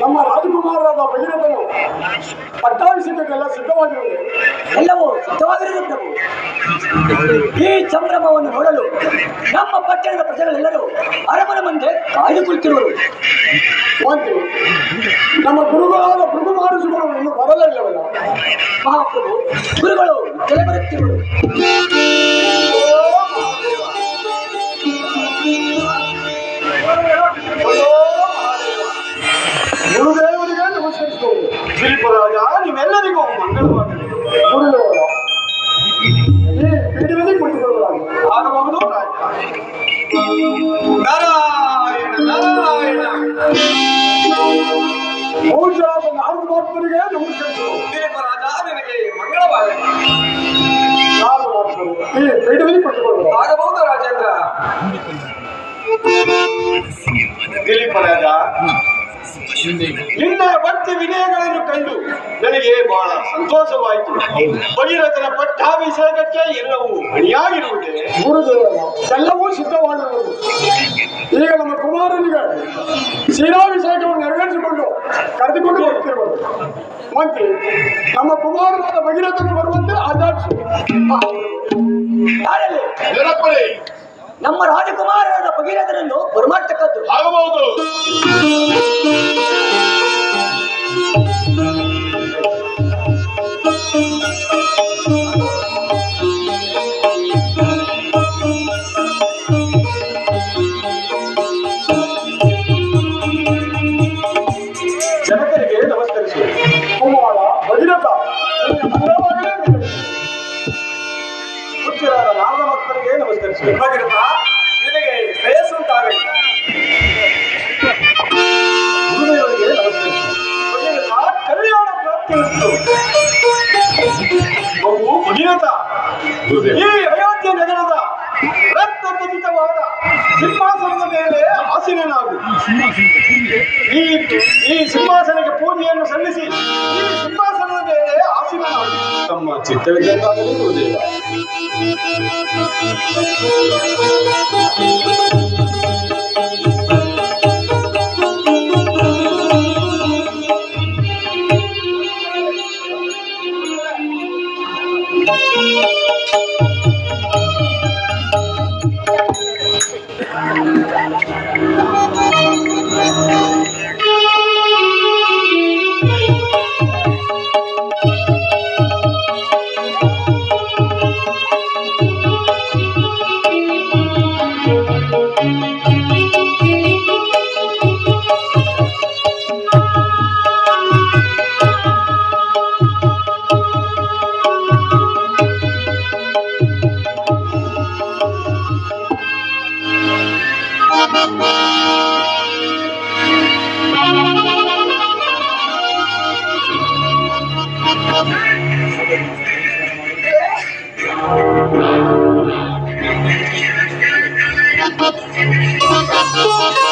ನಮ್ಮ ರಾಜಕುಮಾರರಾದ ಭಗೀರಥನು ಪಟ್ಟಾಭಿಷೇಕಕ್ಕೆಲ್ಲ ಸಿದ್ಧವಾಗಿರುವುದು ಎಲ್ಲವೂ ಸಿದ್ಧವಾಗಿರುವುದು ಈ ಸಂಭ್ರಮವನ್ನು ನೋಡಲು ನಮ್ಮ ಪಟ್ಟಣದ ಪ್ರಜೆಗಳೆಲ್ಲರೂ ಅರಮನೆ ಮುಂದೆ ಕಾಯ್ದು ಒಂದು, ನಮ್ಮ ಗುರುಗಳಾದ ಭೃಗು ಮಾಡಿಸಿಕೊಳ್ಳಲು ಇನ್ನು ಮಹಾಪ್ರಭು, ಗುರುಗಳು ತಲೆ ಬರುತ್ತಿರುವರು. ಶಿಲ್ಪರಾಜ ನಿಮ್ಮೆಲ್ಲರಿಗೂ ಮಂಗಳವಾಗಲಿ ಗುರುದೇವರ ಈ ಪೀಠದಲ್ಲಿ ಕುಳಿತುಕೊಳ್ಳಲಾಗಿದೆ ಆಗಬಹುದು ನಾರಾಯಣ ನಾರಾಯಣ ಪೂಜ್ಯರಾದ ನಾರದ ಮಹಾತ್ಮರಿಗೆ ನಮಸ್ಕರಿಸುವುದು ಶಿಲ್ಪರಾಜ ನಿನಗೆ ಮಂಗಳವಾಗಲಿ ನಾರದ ಮಹಾತ್ಮರು ಈ ಪೀಠದಲ್ಲಿ ಕುಳಿತುಕೊಳ್ಳಲಾಗಿದೆ ಆಗಬಹುದು ರಾಜೇಂದ್ರ ದಿಲೀಪರಾಜ ನಿನ್ನ ಭಕ್ತಿ ವಿನಯಗಳನ್ನು ಕಂಡು ನನಗೆ ಬಹಳ ಸಂತೋಷವಾಯಿತು. ಭಗೀರಥನ ಪಟ್ಟಾಭಿಷೇಕಕ್ಕೆ ಎಲ್ಲವೂ ಅಣಿಯಾಗಿರುವುದೇ ಗುರುದೇವ ಎಲ್ಲವೂ ಸಿದ್ಧವಾಗಿರುವುದು ಈಗ ನಮ್ಮ ಕುಮಾರನಿಗೆ ಕ್ಷೀರಾಭಿಷೇಕವನ್ನು ನೆರವೇರಿಸಿಕೊಂಡು ಕರೆದುಕೊಂಡು ಹೋಗ್ತಿರುವ ಮಂತ್ರಿ ನಮ್ಮ ಕುಮಾರನಾದ ಭಗೀರಥನ ಬರುವಂತೆ ಆದಾಕ್ಷಿ ನಮ್ಮ ರಾಜಕುಮಾರರಾದ ಭಗೀರಥನನ್ನು ಬರಮಾಡ್ತಕ್ಕದ್ದು. ಆಗಬಹುದು. ನಾರದ ಭಕ್ತರಿಗೆ ನಮಸ್ಕರಿಸು ನಿನಗೆ ಶ್ರೇಯಸ್ಸುಂಟಾಗಲಿ ಗುರುದೇವರಿಗೆ ನಮಸ್ಕರಿಸು ಕಲ್ಯಾಣ ಪ್ರಾಪ್ತಿಯಿತ್ತು ಬಹು ಭಗೀರಥ ಈ ಅಯೋಧ್ಯೆ ನಗರದ ರಕ್ತ ಖಚಿತವಾದ ಸಿಂಹಾಸನದ ಮೇಲೆ ಆಸೀನನಾಗು. ಈ ಈ ಸಿಂಹಾಸನಕ್ಕೆ ಪೂಜೆಯನ್ನು ಸಲ್ಲಿಸಿ ब्रह्माची ते जनता Thank you.